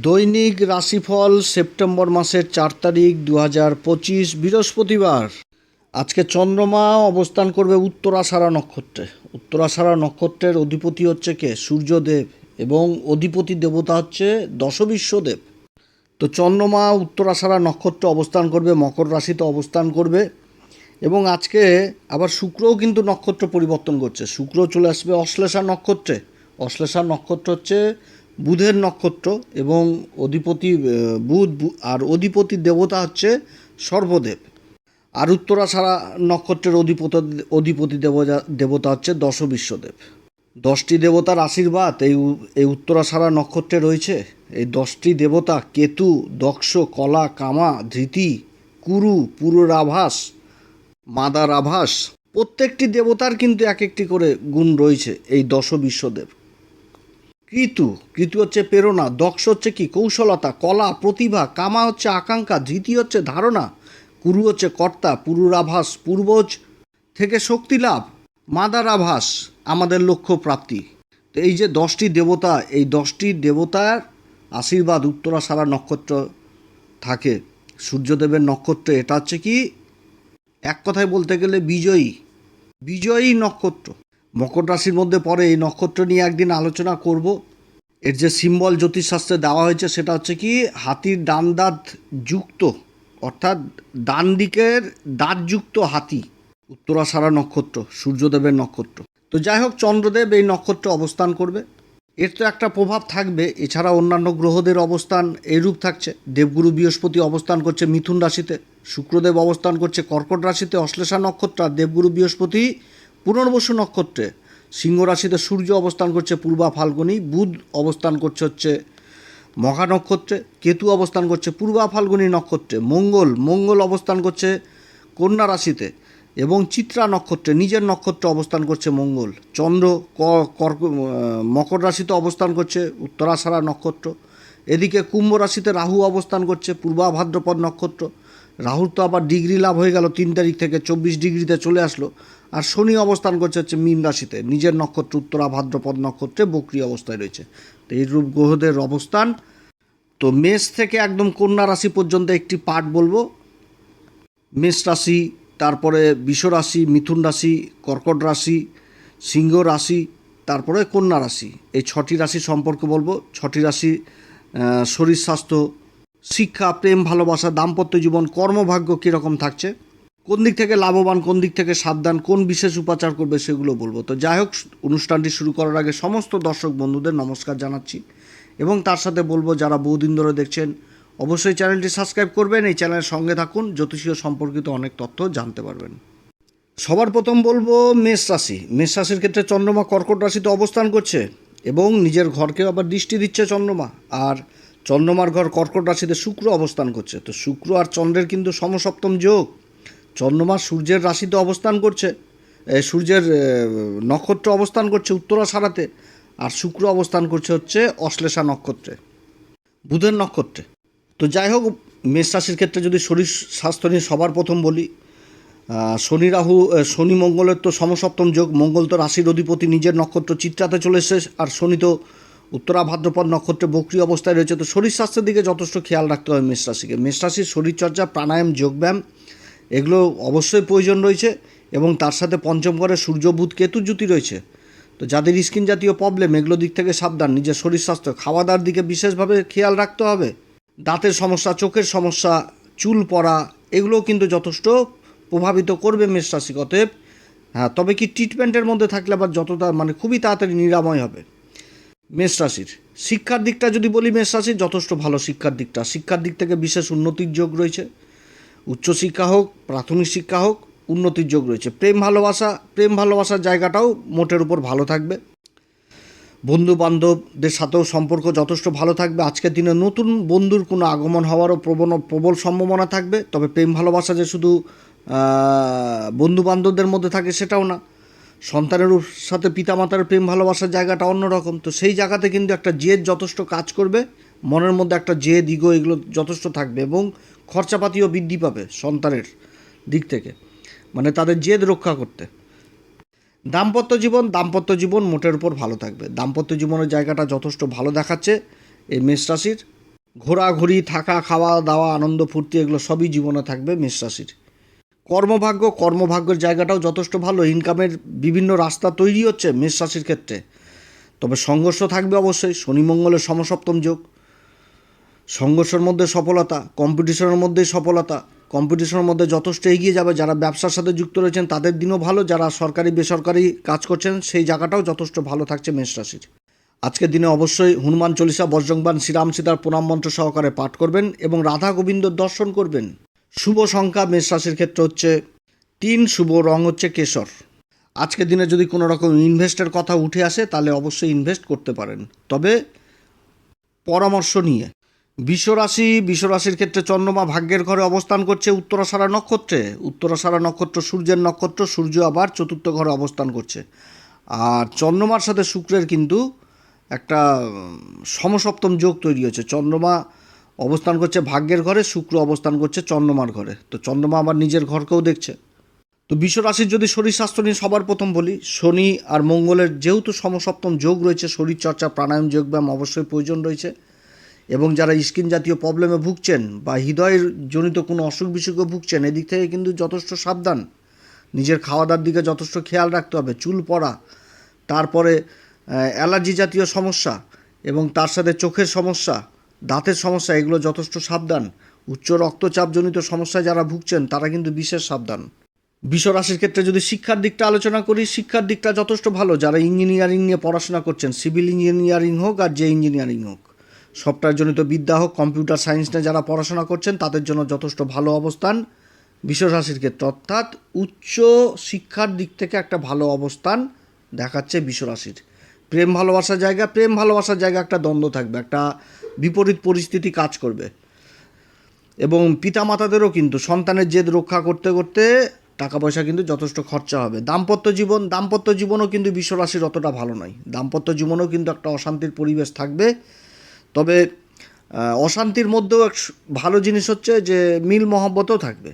দৈনিক রাশিফল সেপ্টেম্বর মাসের চার তারিখ দু হাজার পঁচিশ বৃহস্পতিবার। আজকে চন্দ্রমা অবস্থান করবে উত্তরাষাঢ়া নক্ষত্রে। উত্তরাষাঢ়া নক্ষত্রের অধিপতি হচ্ছে কে? সূর্যদেব এবং অধিপতি দেবতা হচ্ছে দশবিশ্বদেব। তো চন্দ্রমা উত্তরাষাঢ়া নক্ষত্রে অবস্থান করবে, মকর রাশিতে অবস্থান করবে এবং আজকে আবার শুক্রও কিন্তু নক্ষত্র পরিবর্তন করছে। শুক্র চলে আসবে অশ্লেষা নক্ষত্রে। অশ্লেষা নক্ষত্র হচ্ছে বুধের নক্ষত্র এবং অধিপতি বুধ আর অধিপতি দেবতা হচ্ছে সর্বদেব। আর উত্তরাষাঢ়া নক্ষত্রের অধিপত, অধিপতি দেবতা দেবতা হচ্ছে দশবিশ্বদেব। দশটি দেবতার আশীর্বাদ এই এই উত্তরাষাঢ়া নক্ষত্রে রয়েছে। এই দশটি দেবতা কেতু, দক্ষ, কলা, কামা, ধৃতি, কুরু, পুরুরাভাস মাদার আভাস প্রত্যেকটি দেবতার কিন্তু এক একটি করে গুণ রয়েছে এই দশ বিশ্বদেব কৃতু কৃতু হচ্ছে প্রেরণা, দক্ষ হচ্ছে কি? কৌশলতা, কলা, প্রতিভা, কামা হচ্ছে আকাঙ্ক্ষা, ধৃতি হচ্ছে ধারণা, কুরু হচ্ছে কর্তা, পুরুরাভাস, পূর্বজ থেকে শক্তি লাভ মাদার আভাস আমাদের লক্ষ্য প্রাপ্তি। তো এই যে দশটি দেবতা, এই দশটি দেবতার আশীর্বাদ, উত্তরা সারা নক্ষত্র থাকে, সূর্যদেবের নক্ষত্র, এটা হচ্ছে কি? এক কথায় বলতে গেলে বিজয়ী বিজয়ী নক্ষত্র। মকর রাশির মধ্যে পড়ে এই নক্ষত্র নিয়ে একদিন আলোচনা করব। এর যে সিম্বল জ্যোতিষশাস্ত্রে দেওয়া হয়েছে সেটা হচ্ছে কি? হাতির ডান দাঁত যুক্ত, অর্থাৎ ডান দিকের দাঁতযুক্ত হাতি উত্তরাষাঢ়া নক্ষত্র, সূর্যদেবের নক্ষত্র। তো যাই হোক, চন্দ্রদেব এই নক্ষত্রে অবস্থান করবে। এর তো একটা প্রভাব থাকবে, এছাড়া অন্যান্য গ্রহদের অবস্থান এইরূপ থাকছে। দেবগুরু বৃহস্পতি অবস্থান করছে মিথুন রাশিতে, শুক্রদেব অবস্থান করছে কর্কট রাশিতে, অশ্লেষা নক্ষত্র আর দেবগুরু বৃহস্পতি পুনর্বসু নক্ষত্রে সিংহ রাশিতে সূর্য অবস্থান করছে পূর্বা ফাল্গুনি, বুধ অবস্থান করছে হচ্ছে মঘা নক্ষত্রে, কেতু অবস্থান করছে পূর্বা ফাল্গুনি নক্ষত্রে, মঙ্গল মঙ্গল অবস্থান করছে কন্যা রাশিতে এবং চিত্রা নক্ষত্রে, নিজের নক্ষত্রে অবস্থান করছে মঙ্গল, চন্দ্র কর্ক মকর রাশিতে অবস্থান করছে উত্তরাষাঢ়া নক্ষত্র, এদিকে কুম্ভ রাশিতে রাহু অবস্থান করছে পূর্বা ভাদ্রপদ নক্ষত্র, রাহুর তো আবার ডিগ্রি লাভ হয়ে গেল তিন তারিখ থেকে চব্বিশ ডিগ্রিতে চলে আসলো আর শনি অবস্থান করছে হচ্ছে মীন রাশিতে। নিজের নক্ষত্র, উত্তরা, ভাদ্রপদ নক্ষত্রে বক্রি অবস্থায় রয়েছে। তো এই রূপ গ্রহদের অবস্থান। তো মেষ থেকে একদম কন্যা রাশি পর্যন্ত একটি পাঠ বলব। মেষ রাশি, তারপরে বিষ রাশি, মিথুন রাশি, কর্কট রাশি, সিংহ রাশি, তারপরে কন্যা রাশি। এই ছটি রাশি সম্পর্কে বলব। ছটি রাশি শরীর স্বাস্থ্য, শিক্ষা, প্রেম, ভালোবাসা, দাম্পত্য জীবন, কর্মভাগ্য কীরকম থাকছে। কোন দিক থেকে লাভবান, কোন দিক থেকে সাবধান, কোন বিশেষ উপাচার করবে সেগুলো বলব। তো যাই হোক, অনুষ্ঠানটি শুরু করার আগে সমস্ত দর্শক বন্ধুদের নমস্কার জানাচ্ছি। এবং তার সাথে বলব, যারা বহুদিন ধরে দেখছেন, অবশ্যই চ্যানেলটি সাবস্ক্রাইব করবেন। এই চ্যানেলের সঙ্গে থাকুন, জ্যোতিষীয় সম্পর্কিত অনেক তথ্য জানতে পারবেন। সবার প্রথম বলব, মেষ রাশি। মেষ রাশির ক্ষেত্রে চন্দ্রমা কর্কট রাশিতে অবস্থান করছে এবং নিজের ঘরকেও আবার দৃষ্টি দিচ্ছে চন্দ্রমা। আর চন্দ্রমার ঘর কর্কট রাশিতে শুক্র অবস্থান করছে। তো শুক্র আর চন্দ্রের কিন্তু সমসপ্তম যোগ। চন্দ্রমা সূর্যের রাশিতে অবস্থান করছে সূর্যের নক্ষত্র অবস্থান করছে উত্তরা সারাতে, আর শুক্র অবস্থান করছে হচ্ছে অশ্লেষা নক্ষত্রে, বুধের নক্ষত্রে। তো যাই হোক, মেষ রাশির ক্ষেত্রে যদি শরীর স্বাস্থ্য নিয়ে সবার প্রথম বলি শনি রাহু শনি মঙ্গলের তো সমসপ্তম যোগ, মঙ্গল তো রাশির অধিপতি, নিজের নক্ষত্র চিত্রাতে চলে এসেছে, আর শনি তো উত্তরা ভাদ্রপদ নক্ষত্রে বক্রি অবস্থায় রয়েছে। তো শরীর স্বাস্থ্যের দিকে যথেষ্ট খেয়াল রাখতে হবে মেষ রাশিকে। মেষ রাশির শরীরচর্চা, প্রাণায়াম, যোগব্যায়াম এগুলো অবশ্যই প্রয়োজন রয়েছে এবং তার সাথে পঞ্চম ঘরে সূর্য, বুধ, কেতু জ্যোতি রয়েছে। তো যাদের স্কিন জাতীয় প্রবলেম এগুলো দিক থেকে সাবধান। নিজের শরীর স্বাস্থ্য খাওয়া দাওয়ার দিকে বিশেষভাবে খেয়াল রাখতে হবে। দাঁতের সমস্যা, চোখের সমস্যা, চুল পড়া, এগুলোও কিন্তু যথেষ্ট প্রভাবিত করবে মেষ রাশি অতএব হ্যাঁ তবে কি ট্রিটমেন্টের মধ্যে থাকলে আবার যতটা মানে খুবই তাড়াতাড়ি নিরাময় হবে মেষ রাশির। শিক্ষার দিকটা যদি বলি, মেষ রাশির যথেষ্ট ভালো শিক্ষার দিকটা। শিক্ষার দিক থেকে বিশেষ উন্নতির যোগ রয়েছে। উচ্চশিক্ষা হোক, প্রাথমিক শিক্ষা হোক, উন্নতির যোগ রয়েছে। প্রেম ভালোবাসা, প্রেম ভালোবাসার জায়গাটাও মোটের উপর ভালো থাকবে। বন্ধু বান্ধবদের সাথেও সম্পর্ক যথেষ্ট ভালো থাকবে। আজকের দিনে নতুন বন্ধুর কোনো আগমন হওয়ারও প্রবণ, প্রবল সম্ভাবনা থাকবে। তবে প্রেম ভালোবাসা যে শুধু বন্ধু বান্ধবদের মধ্যে থাকে সেটাও না। সন্তানের সাথে পিতামাতার প্রেম ভালোবাসার জায়গাটা অন্যরকম। তো সেই জায়গাতে কিন্তু একটা জেদ যথেষ্ট কাজ করবে। মনের মধ্যে একটা জেদ, ইগো এগুলো যথেষ্ট থাকবে এবং খরচাপাতিও বৃদ্ধি পাবে সন্তানের দিক থেকে। মানে তাদের জেদ রক্ষা করতে। দাম্পত্য জীবন দাম্পত্য জীবন মোটের উপর ভালো থাকবে। দাম্পত্য জীবনের জায়গাটা যথেষ্ট ভালো দেখাচ্ছে এই মেষ রাশির। ঘোরাঘুরি, থাকা, খাওয়া, দাওয়া, আনন্দ, ফুর্তি এগুলো সবই জীবনে থাকবে মেষ রাশির। কর্মভাগ্য, কর্মভাগ্যের জায়গাটাও যথেষ্ট ভালো। ইনকামের বিভিন্ন রাস্তা তৈরি হচ্ছে মেষ রাশির ক্ষেত্রে। তবে সংঘর্ষ থাকবে অবশ্যই। শনি মঙ্গলের সমসপ্তম যোগ। সংঘর্ষের মধ্যে সফলতা কম্পিটিশনের মধ্যেই সফলতা কম্পিটিশনের মধ্যে যথেষ্ট এগিয়ে যাবে যারা ব্যবসার সাথে যুক্ত রয়েছেন, তাদের দিনও ভালো, যারা সরকারি, বেসরকারি কাজ করছেন, সেই জায়গাটাও যথেষ্ট ভালো থাকছে মেষ রাশির। আজকের দিনে অবশ্যই হনুমান চল্লিশা, বজ্রংবান শ্রীরাম সীতার প্রণাম মন্ত্র সহকারে পাঠ করবেন এবং রাধা গোবিন্দর দর্শন করবেন। শুভ সংখ্যা মেষ রাশির ক্ষেত্রে হচ্ছে তিন, শুভ রং হচ্ছে কেশর। আজকের দিনে যদি কোনো রকম ইনভেস্টের কথা উঠে আসে, তাহলে অবশ্যই ইনভেস্ট করতে পারেন। তবে পরামর্শ নিয়ে বিশ্বরাশি, বিশ্বরাশির ক্ষেত্রে চন্দ্রমা ভাগ্যের ঘরে অবস্থান করছে উত্তরাষাঢ়া নক্ষত্রে। উত্তরাষাঢ়া নক্ষত্র সূর্যের নক্ষত্র, সূর্য আবার চতুর্থ ঘরে অবস্থান করছে। আর চন্দ্রমার সাথে শুক্রের কিন্তু একটা সমসপ্তম যোগ তৈরি হয়েছে। চন্দ্রমা অবস্থান করছে ভাগ্যের ঘরে, শুক্র অবস্থান করছে চন্দ্রমার ঘরে। তো চন্দ্রমা আবার নিজের ঘরকেও দেখছে। তো বিশ্বরাশির যদি শরীর স্বাস্থ্য নিয়ে সবার প্রথম বলি, শনি আর মঙ্গলের যেহেতু সমসপ্তম যোগ রয়েছে, শরীরচর্চা, প্রাণায়াম, যোগব্যায়াম অবশ্যই প্রয়োজন রয়েছে। এবং যারা স্কিন জাতীয় প্রবলেমে ভুগছেন বা হৃদয়ের জনিত কোনো অসুখ বিসুখে ভুগছেন, এদিক থেকে কিন্তু যথেষ্ট সাবধান। নিজের খাওয়া দাওয়ার দিকে যথেষ্ট খেয়াল রাখতে হবে, চুল পড়া, তারপরে অ্যালার্জি জাতীয় সমস্যা এবং তার সাথে চোখের সমস্যা, দাঁতের সমস্যা, এগুলো যথেষ্ট সাবধান। উচ্চ রক্তচাপজনিত সমস্যায় যারা ভুগছেন, তারা কিন্তু বিশেষ সাবধান। বিশ্বরাশির ক্ষেত্রে যদি শিক্ষার দিকটা আলোচনা করি, শিক্ষার দিকটা যথেষ্ট ভালো। যারা ইঞ্জিনিয়ারিং নিয়ে পড়াশোনা করছেন, সিভিল ইঞ্জিনিয়ারিং হোক আর যে ইঞ্জিনিয়ারিং হোক। সফটওয়্যারজনিত বিদ্যা হোক, কম্পিউটার সায়েন্স নিয়ে যারা পড়াশোনা করছেন, তাদের জন্য যথেষ্ট ভালো অবস্থান। বিশ্বরাশির ক্ষেত্রে অর্থাৎ উচ্চ শিক্ষার দিক থেকে একটা ভালো অবস্থান দেখাচ্ছে বিশ্বরাশির। প্রেম ভালোবাসার জায়গা, প্রেম ভালোবাসার জায়গা একটা দ্বন্দ্ব থাকবে, একটা বিপরীত পরিস্থিতি কাজ করবে। এবং পিতামাতাদেরও কিন্তু সন্তানের জেদ রক্ষা করতে করতে টাকা পয়সা কিন্তু যথেষ্ট খরচা হবে। দাম্পত্য জীবন, দাম্পত্য জীবনও কিন্তু বিশ্বরাশির অতটা ভালো নয়। দাম্পত্য জীবনেও কিন্তু একটা অশান্তির পরিবেশ থাকবে। তবে অশান্তির মধ্যেও এক ভালো জিনিস হচ্ছে যে মিল মহব্বতও থাকবে।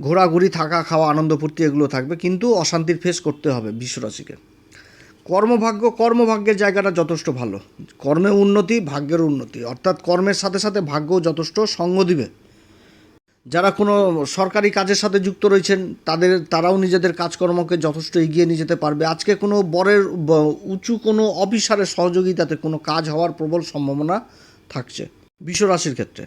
ঘোরাঘুরি, থাকা, খাওয়া, আনন্দ, ফুর্তি এগুলো থাকবে, কিন্তু অশান্তির ফেস করতে হবে বিশ্বরাশিকে। কর্মভাগ্য, কর্মভাগ্যের জায়গাটা যথেষ্ট ভালো। কর্মে উন্নতি, ভাগ্যের উন্নতি। অর্থাৎ কর্মের সাথে সাথে ভাগ্যও যথেষ্ট সঙ্গ দিবে। যারা কোনো সরকারি কাজের সাথে যুক্ত রয়েছেন, তাদের, তারাও নিজেদের কাজকর্মকে যথেষ্ট এগিয়ে নিয়ে যেতে পারবে। আজকে কোনো বরের উঁচু কোনো অফিসারের সহযোগিতাতে কোনো কাজ হওয়ার প্রবল সম্ভাবনা থাকছে বিশ্বরাশির ক্ষেত্রে।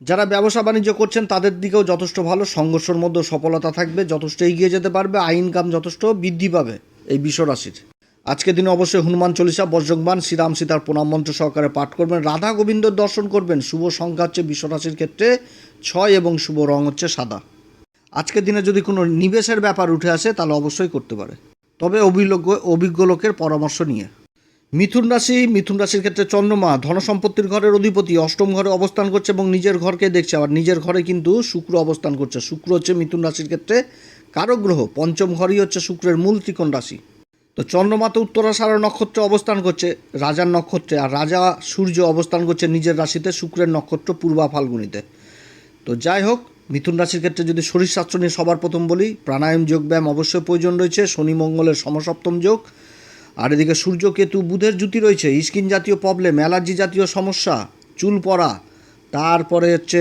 যারা ব্যবসা বাণিজ্য করছেন, তাদের দিকেও যথেষ্ট ভালো, সংঘর্ষের মধ্যে সফলতা থাকবে, যথেষ্ট এগিয়ে যেতে পারবে, আয় ইনকাম যথেষ্ট বৃদ্ধি পাবে এই বিশ্বরাশির। আজকের দিনে অবশ্যই হনুমান চল্লিশা, বজ্রংবান, শ্রীরাম সীতার প্রণাম মন্ত্র সহকারে পাঠ করবেন, রাধা গোবিন্দর দর্শন করবেন। শুভ সংখ্যা হচ্ছে বিশ্বরাশির ক্ষেত্রে ছয় এবং শুভ রং হচ্ছে সাদা। আজকের দিনে যদি কোনো নিবেশের ব্যাপার উঠে আসে, তাহলে অবশ্যই করতে পারে। তবে অভিজ্ঞ অভিজ্ঞ লোকের পরামর্শ নিয়ে। মিথুন রাশি, মিথুন রাশির ক্ষেত্রে চন্দ্রমা ধনসম্পত্তির ঘরের অধিপতি অষ্টম ঘরে অবস্থান করছে এবং নিজের ঘরকে দেখছে। আবার নিজের ঘরে কিন্তু শুক্র অবস্থান করছে। শুক্র হচ্ছে মিথুন রাশির ক্ষেত্রে কারক গ্রহ। পঞ্চম ঘরই হচ্ছে শুক্রের মূল ত্রিকোণ রাশি। তো চন্দ্রমা তো উত্তরাষাঢ়া নক্ষত্রে অবস্থান করছে, রাজার নক্ষত্রে। আর রাজা সূর্য অবস্থান করছে নিজের রাশিতে, শুক্রের নক্ষত্র পূর্বা ফাল্গুনিতে। তো যাই হোক, মিথুন রাশির ক্ষেত্রে যদি শরীর স্বাস্থ্য নিয়ে সবার প্রথম বলি, প্রাণায়াম যোগব্যায়াম অবশ্যই প্রয়োজন রয়েছে, শনি মঙ্গলের সমসপ্তম যোগ। আর এদিকে সূর্য কেতু, বুধের জুতি রয়েছে, স্কিন জাতীয় প্রবলেম অ্যালার্জি জাতীয় সমস্যা, চুল পড়া, তারপরে হচ্ছে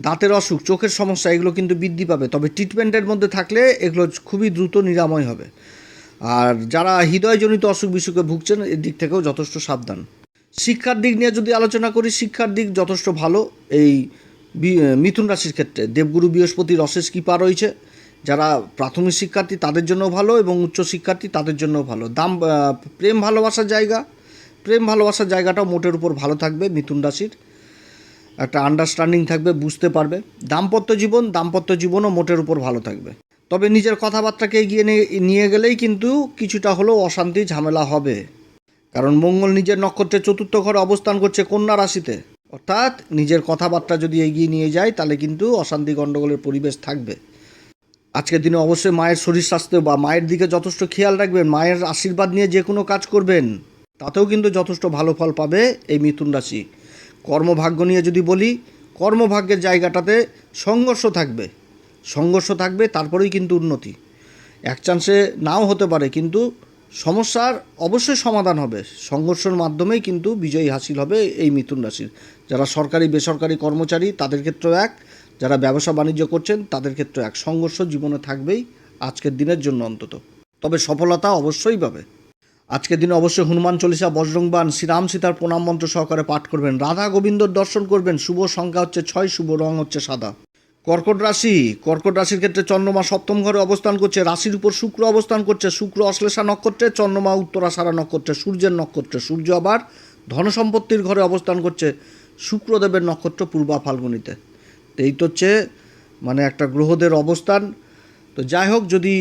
দাঁতের অসুখ, চোখের সমস্যা, এগুলো কিন্তু বৃদ্ধি পাবে। তবে ট্রিটমেন্টের মধ্যে থাকলে এগুলো খুবই দ্রুত নিরাময় হবে। আর যারা হৃদয়জনিত অসুখ বিসুখে ভুগছেন, এর দিক থেকেও যথেষ্ট সাবধান। শিক্ষার দিক নিয়ে যদি আলোচনা করি, শিক্ষার দিক যথেষ্ট ভালো। এই মিথুন রাশির ক্ষেত্রে দেবগুরু বৃহস্পতির অশেষ কৃপা রয়েছে। যারা প্রাথমিক শিক্ষার্থী তাদের জন্য ভালো এবং উচ্চ শিক্ষার্থী তাদের জন্য ভালো। দাম প্রেম ভালোবাসার জায়গা, প্রেম ভালোবাসার জায়গাটাও মোটের উপর ভালো থাকবে মিথুন রাশির। একটা আন্ডারস্ট্যান্ডিং থাকবে, বুঝতে পারবে। দাম্পত্য জীবন, দাম্পত্য জীবনও মোটের উপর ভালো থাকবে। তবে নিজের কথাবার্তাকে এগিয়ে নিয়ে- গেলেই কিন্তু কিছুটা হলেও অশান্তি, ঝামেলা হবে। কারণ মঙ্গল নিজের নক্ষত্রের চতুর্থ ঘরে অবস্থান করছে কন্যা রাশিতে। অর্থাৎ নিজের কথাবার্তা যদি এগিয়ে নিয়ে যায়, তাহলে কিন্তু অশান্তি গণ্ডগোলের পরিবেশ থাকবে। আজকের দিনে অবশ্যই মায়ের শরীর স্বাস্থ্য বা মায়ের দিকে যথেষ্ট খেয়াল রাখবেন, মায়ের আশীর্বাদ নিয়ে যে কোনো কাজ করবেন, তাতেও কিন্তু যথেষ্ট ভালো ফল পাবে এই মিথুন রাশি। কর্মভাগ্য নিয়ে যদি বলি, কর্মভাগ্যের জায়গাটাতে সংঘর্ষ থাকবে। সংঘর্ষ থাকবে, তারপরেই কিন্তু উন্নতি। এক চান্সে নাও হতে পারে, কিন্তু সমস্যার অবশ্যই সমাধান হবে। সংঘর্ষের মাধ্যমেই কিন্তু বিজয়ী হাসিল হবে এই মিথুন রাশির। যারা সরকারি, বেসরকারি কর্মচারী, তাদের ক্ষেত্রেও এক। যারা ব্যবসা বাণিজ্য করছেন, তাদের ক্ষেত্রে এক। সংঘর্ষ জীবনে থাকবেই আজকের দিনের জন্য অন্তত। তবে সফলতা অবশ্যই পাবে। আজকের দিনে অবশ্যই হনুমান চল্লিশা বজরংবান শ্রীরাম সীতার প্রণাম মন্ত্র সহকারে পাঠ করবেন। রাধা গোবিন্দর দর্শন করবেন। শুভ সংখ্যা হচ্ছে ছয়, শুভ রং হচ্ছে সাদা। কর্কট রাশি, কর্কট রাশির ক্ষেত্রে চন্দ্রমা সপ্তম ঘরে অবস্থান করছে, রাশির উপর শুক্র অবস্থান করছে, শুক্র অশ্লেষা নক্ষত্রে, চন্দ্রমা উত্তরাষাঢ়া নক্ষত্রে, সূর্যের নক্ষত্রে, সূর্য আবার ধনসম্পত্তির ঘরে অবস্থান করছে, শুক্রদেবের নক্ষত্র পূর্বা ফাল্গুনিতে। এই তো হচ্ছে মানে একটা গ্রহদের অবস্থান। তো যাই হোক, যদি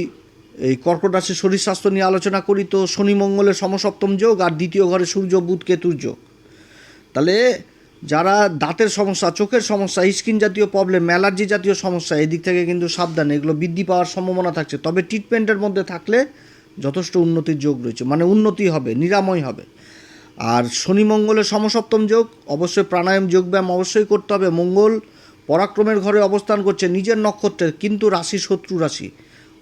এই কর্কট রাশির শরীর স্বাস্থ্য নিয়ে আলোচনা করি, তো শনি মঙ্গলের সমসপ্তম যোগ আর দ্বিতীয় ঘরে সূর্য, বুধ, কেতুর যোগ। তাহলে যারা দাঁতের সমস্যা, চোখের সমস্যা স্কিন জাতীয় প্রবলেম অ্যালার্জি জাতীয় সমস্যা, এদিক থেকে কিন্তু সাবধান এগুলো বৃদ্ধি পাওয়ার সম্ভাবনা থাকছে। তবে ট্রিটমেন্টের মধ্যে থাকলে যথেষ্ট উন্নতির যোগ রয়েছে মানে উন্নতি হবে, নিরাময় হবে। আর শনি মঙ্গলের সমসপ্তম যোগ, অবশ্যই প্রাণায়াম, যোগব্যায়াম অবশ্যই করতে হবে। মঙ্গল পরাক্রমের ঘরে অবস্থান করছে, নিজের নক্ষত্রের, কিন্তু রাশি শত্রু রাশি।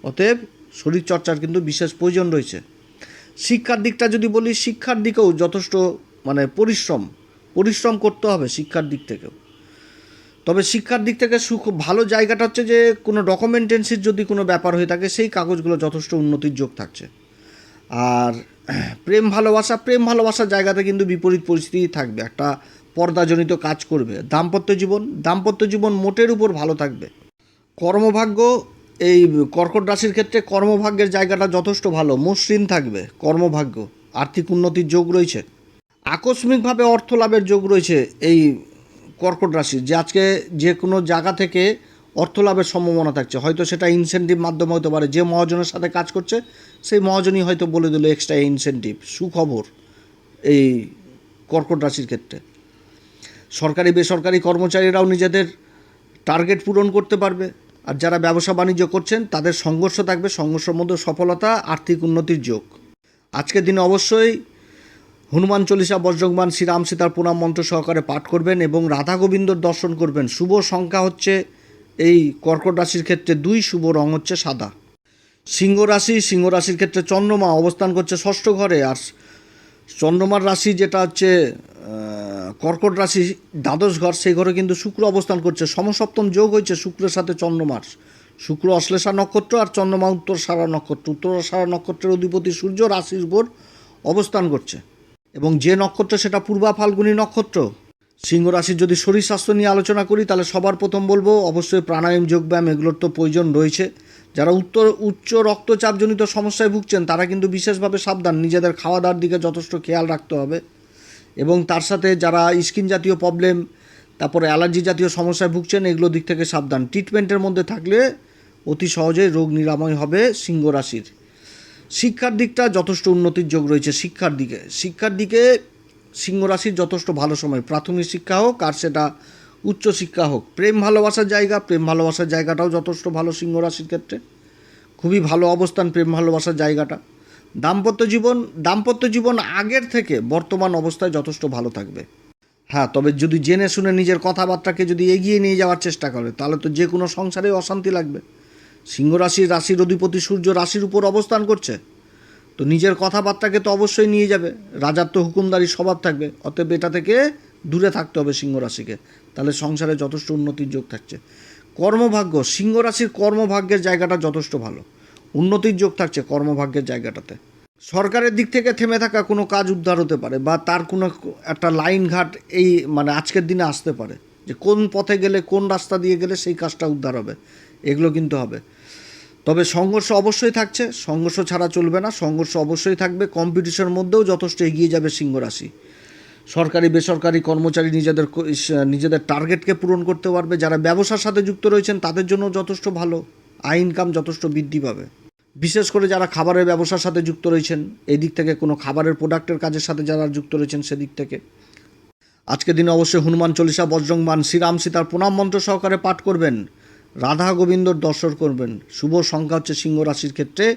অতএব শরীরচর্চার কিন্তু বিশেষ প্রয়োজন রয়েছে। শিক্ষার দিকটা যদি বলি, শিক্ষার দিকেও যথেষ্ট মানে পরিশ্রম পরিশ্রম করতে হবে শিক্ষার দিক থেকেও। তবে শিক্ষার দিক থেকে সুখ ভালো জায়গাটা হচ্ছে যে, কোনো ডকুমেন্টেন্সির যদি কোনো ব্যাপার হয়ে থাকে, সেই কাগজগুলো যথেষ্ট উন্নতির যোগ থাকছে। আর প্রেম ভালোবাসা, প্রেম ভালোবাসার জায়গাতে কিন্তু বিপরীত পরিস্থিতি থাকবে। একটা পর্দাজনিত কাজ করবে। দাম্পত্য জীবন দাম্পত্য জীবন মোটের উপর ভালো থাকবে। কর্মভাগ্য, এই কর্কট রাশির ক্ষেত্রে কর্মভাগ্যের জায়গাটা যথেষ্ট ভালো, মসৃণ থাকবে কর্মভাগ্য। আর্থিক উন্নতির যোগ রয়েছে। আকস্মিকভাবে অর্থ লাভের যোগ রয়েছে এই কর্কট রাশির, যে আজকে যে কোনো জায়গা থেকে অর্থ লাভের সম্ভাবনা থাকছে। হয়তো সেটা ইনসেন্টিভ মাধ্যমে হতে পারে, যে মহাজনের সাথে কাজ করছে, সেই মহাজনই হয়তো বলে দিল এক্সট্রা ইনসেন্টিভ সুখবর এই কর্কট রাশির ক্ষেত্রে। সরকারি, বেসরকারি কর্মচারীরাও নিজেদের টার্গেট পূরণ করতে পারবে। আর যারা ব্যবসা বাণিজ্য করছেন, তাদের সংঘর্ষ থাকবে, সংঘর্ষের মধ্যে সফলতা, আর্থিক উন্নতির যোগ। আজকের দিনে অবশ্যই হনুমান চল্লিশা বজ্রংবান শ্রীরাম সীতার প্রণাম মন্ত্র সহকারে পাঠ করবেন এবং রাধা গোবিন্দর দর্শন করবেন। শুভ সংখ্যা হচ্ছে এই কর্কট রাশির ক্ষেত্রে দুই, শুভ রং হচ্ছে সাদা। সিংহ রাশি, সিংহ রাশির ক্ষেত্রে চন্দ্রমা অবস্থান করছে ষষ্ঠ ঘরে। আর চন্দ্রমার রাশি যেটা হচ্ছে কর্কট রাশি দ্বাদশ ঘর, সেই ঘরে কিন্তু শুক্র অবস্থান করছে। সমসপ্তম যোগ হয়েছে শুক্রের সাথে চন্দ্রমার। শুক্র অশ্লেষা নক্ষত্র আর চন্দ্রমা উত্তর সারা নক্ষত্র। উত্তর সারা নক্ষত্রের অধিপতি সূর্য রাশির উপর অবস্থান করছে। এবং যে নক্ষত্র সেটা পূর্বা ফাল্গুনী নক্ষত্র? সিংহ রাশির যদি শরীর স্বাস্থ্য নিয়ে আলোচনা করি, তাহলে সবার প্রথম বলব, অবশ্যই প্রাণায়াম, যোগব্যায়াম এগুলোর তো প্রয়োজন রয়েছে। যারা উত্তর, উচ্চ রক্তচাপজনিত সমস্যায় ভুগছেন, তারা কিন্তু বিশেষভাবে সাবধান। নিজেদের খাওয়া দাওয়ার দিকে যথেষ্ট খেয়াল রাখতে হবে। এবং তার সাথে যারা স্কিন জাতীয় প্রবলেম তারপরে অ্যালার্জি জাতীয় সমস্যায় ভুগছেন, এগুলো দিক থেকে সাবধান। ট্রিটমেন্টের মধ্যে থাকলে অতি সহজেই রোগ নিরাময় হবে সিংহ রাশির। শিক্ষার দিকটা যথেষ্ট উন্নতির যোগ রয়েছে শিক্ষার দিকে। শিক্ষার দিকে সিংহ রাশির যথেষ্ট ভালো সময়। প্রাথমিক শিক্ষা হোক আর সেটা উচ্চ শিক্ষা হোক। প্রেম ভালোবাসার জায়গা, প্রেম ভালোবাসার জায়গাটাও যথেষ্ট ভালো সিংহ রাশির ক্ষেত্রে। খুবই ভালো অবস্থান প্রেম ভালোবাসার জায়গাটা। দাম্পত্য জীবন দাম্পত্য জীবন আগের থেকে বর্তমান অবস্থায় যথেষ্ট ভালো থাকবে। হ্যাঁ তবে যদি জেনে শুনে নিজের কথাবার্তাকে যদি এগিয়ে নিয়ে যাওয়ার চেষ্টা করে, তাহলে তো যে কোনো সংসারে অশান্তি লাগবে। সিংহ রাশির রাশির অধিপতি সূর্য রাশির উপর অবস্থান করছে। তো নিজের কথাবার্তাকে তো অবশ্যই নিয়ে যাবে। রাজার তো হুকুমদারি স্বভাব থাকবে। অতএব এটা থেকে দূরে থাকতে হবে সিংহ রাশিকে। তাহলে সংসারে যথেষ্ট উন্নতির যোগ থাকছে। কর্মভাগ্য, সিংহ রাশির কর্মভাগ্যের জায়গাটা যথেষ্ট ভালো। উন্নতির যোগ থাকছে কর্মভাগ্যের জায়গাটাতে। সরকারের দিক থেকে থেমে থাকা কোনো কাজ উদ্ধার হতে পারে বা তার কোনো একটা লাইন ঘাট এই মানে আজকের দিনে আসতে পারে যে কোন পথে গেলে, কোন রাস্তা দিয়ে গেলে সেই কাজটা উদ্ধার হবে। এগুলো কিন্তু হবে। তবে সংঘর্ষ অবশ্যই থাকছে, সংঘর্ষ ছাড়া চলবে না, সংঘর্ষ অবশ্যই থাকবে কম্পিটিশনের মধ্যেও যথেষ্ট এগিয়ে যাবে সিংহ রাশি। সরকারি, বেসরকারি কর্মচারী নিজেদের নিজেদের টার্গেটকে পূরণ করতে পারবে, যারা ব্যবসার সাথে যুক্ত রয়েছেন, তাদের জন্য যথেষ্ট ভালো, আয় ইনকাম যথেষ্ট বৃদ্ধি পাবে। বিশেষ করে যারা খাবারের ব্যবসার সাথে যুক্ত রয়েছেন এই দিক থেকে কোনো খাবারের প্রোডাক্টের কাজের সাথে যারা যুক্ত রয়েছেন, সেদিক থেকে। আজকের দিনে অবশ্যই হনুমান চল্লিশা বজ্রংবান শ্রীরাম সীতার প্রণাম মন্ত্র সহকারে পাঠ করবেন। রাধা গোবিন্দর দর্শন করবেন। শুভ সংখ্যা হচ্ছে সিংহ রাশির ক্ষেত্রে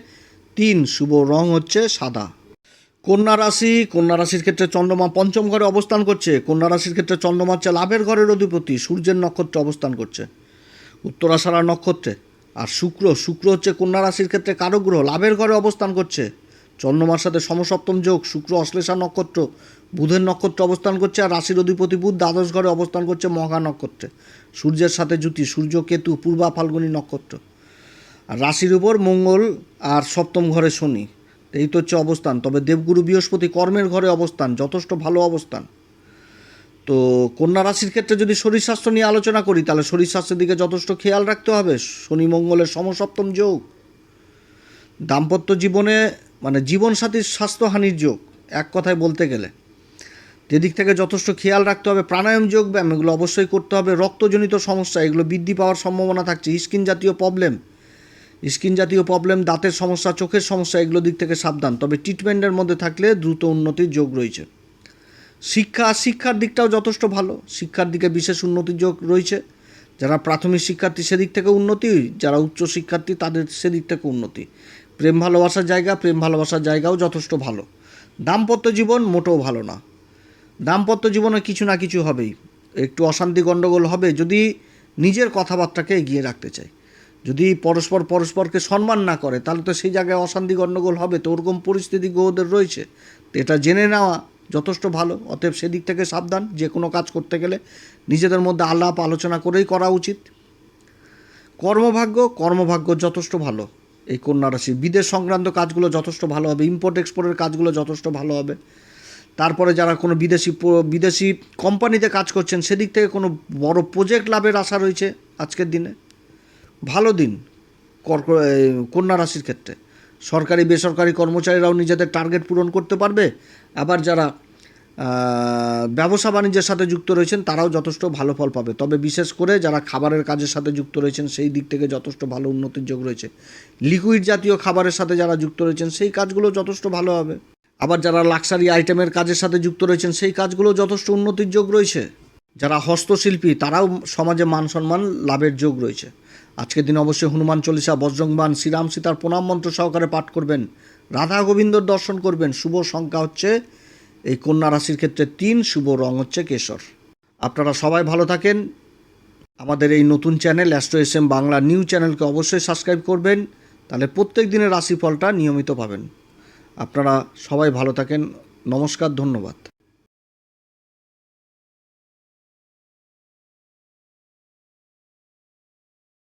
তিন, শুভ রং হচ্ছে সাদা। কন্যা রাশি, কন্যা রাশির ক্ষেত্রে চন্দ্রমা পঞ্চম ঘরে অবস্থান করছে। কন্যা রাশির ক্ষেত্রে চন্দ্রমা হচ্ছে লাভের ঘরের অধিপতি, সূর্যের নক্ষত্রে অবস্থান করছে। উত্তরাষাঢ়া নক্ষত্রে। আর শুক্র শুক্র হচ্ছে কন্যা রাশির ক্ষেত্রে কারও গ্রহ লাভের ঘরে অবস্থান করছে। চন্দ্রমার সাথে সমসপ্তম যোগ, শুক্র, অশ্লেষা নক্ষত্র, বুধের নক্ষত্র অবস্থান করছে আর রাশির অধিপতি বুধ দ্বাদশ ঘরে অবস্থান করছে মহা নক্ষত্রে। সূর্যের সাথে জুতি সূর্য, কেতু, পূর্বা ফাল্গুনী নক্ষত্র। আর রাশির উপর মঙ্গল আর সপ্তম ঘরে শনি। এই তো হচ্ছে অবস্থান। তবে দেবগুরু বৃহস্পতি কর্মের ঘরে অবস্থান, যথেষ্ট ভালো অবস্থান। তো কন্যা রাশির ক্ষেত্রে যদি শরীর স্বাস্থ্য নিয়ে আলোচনা করি, তাহলে শরীর স্বাস্থ্যের দিকে যথেষ্ট খেয়াল রাখতে হবে। শনি মঙ্গলের সমসপ্তম যোগ। দাম্পত্য জীবনে মানে জীবনসাথীর স্বাস্থ্যহানির যোগ, এক কথায় বলতে গেলে। যেদিক থেকে যথেষ্ট খেয়াল রাখতে হবে, প্রাণায়াম যোগ ব্যায়াম, এগুলো অবশ্যই করতে হবে। রক্তজনিত সমস্যা, এগুলো বৃদ্ধি পাওয়ার সম্ভাবনা থাকছে। স্কিন জাতীয় প্রবলেম, স্কিন জাতীয় প্রবলেম, দাঁতের সমস্যা, চোখের সমস্যা, এগুলো দিক থেকে সাবধান। তবে ট্রিটমেন্টের মধ্যে থাকলে দ্রুত উন্নতির যোগ রয়েছে। শিক্ষা, শিক্ষার দিকটাও যথেষ্ট ভালো। শিক্ষার দিকে বিশেষ উন্নতির যোগ রয়েছে। যারা প্রাথমিক শিক্ষার্থী, সেদিক থেকে উন্নতি, যারা উচ্চ শিক্ষার্থী, তাদের সেদিক থেকে উন্নতি। প্রেম ভালোবাসার জায়গা, প্রেম ভালোবাসার জায়গাও যথেষ্ট ভালো। দাম্পত্য জীবন মোটেও ভালো না। দাম্পত্য জীবনে কিছু না কিছু হবেই। একটু অশান্তি গণ্ডগোল হবে যদি নিজের কথাবার্তাকে এগিয়ে রাখতে চাই যদি পরস্পর পরস্পরকে সম্মান না করে, তাহলে তো সেই জায়গায় অশান্তি গণ্ডগোল হবে, তো ওরকম পরিস্থিতি গ্রহদের রয়েছে। তো এটা জেনে নেওয়া যথেষ্ট ভালো, অতএব সেদিক থেকে সাবধান, যে কোনো কাজ করতে গেলে নিজেদের মধ্যে আলাপ আলোচনা করেই করা উচিত। কর্মভাগ্য কর্মভাগ্য যথেষ্ট ভালো। এই কন্যা রাশি। বিদেশ সংক্রান্ত কাজগুলো যথেষ্ট ভালো হবে ইম্পোর্ট এক্সপোর্টের কাজগুলো যথেষ্ট ভালো হবে। তারপরে যারা কোনো বিদেশি বিদেশি কোম্পানিতে কাজ করছেন, সেদিক থেকে কোনো বড় প্রজেক্ট লাভের আশা রয়েছে আজকের দিনে? ভালো দিন কর্ক কন্যা রাশির ক্ষেত্রে। সরকারি, বেসরকারি কর্মচারীরাও নিজেদের টার্গেট পূরণ করতে পারবে। আবার যারা ব্যবসা বাণিজ্যের সাথে যুক্ত রয়েছেন, তারাও যথেষ্ট ভালো ফল পাবে। তবে বিশেষ করে যারা খাবারের কাজের সাথে যুক্ত রয়েছেন, সেই দিক থেকে যথেষ্ট ভালো উন্নতির যোগ রয়েছে। লিকুইড জাতীয় খাবারের সাথে যারা যুক্ত রয়েছেন, সেই কাজগুলো যথেষ্ট ভালো হবে। আবার যারা লাক্সারি আইটেমের কাজের সাথে যুক্ত রয়েছেন, সেই কাজগুলো যথেষ্ট উন্নতির যোগ রয়েছে। যারা হস্তশিল্পী, তারাও সমাজে মান সম্মান লাভের যোগ রয়েছে। আজকের দিন অবশ্যই হনুমান চল্লিশা, বজ্রংবান, শ্রীরাম সীতার প্রণাম মন্ত্র সহকারে পাঠ করবেন। রাধা গোবিন্দর দর্শন করবেন। শুভ সংখ্যা হচ্ছে এই কন্যা রাশির ক্ষেত্রে তিন শুভ রং হচ্ছে কেশর। আপনারা সবাই ভালো থাকেন। আমাদের এই নতুন channel astro S M Bangla new চ্যানেলকে অবশ্যই সাবস্ক্রাইব করবেন, তাহলে প্রত্যেক দিনের রাশিফলটা নিয়মিত পাবেন। আপনারা সবাই ভালো থাকেন। নমস্কার, ধন্যবাদ।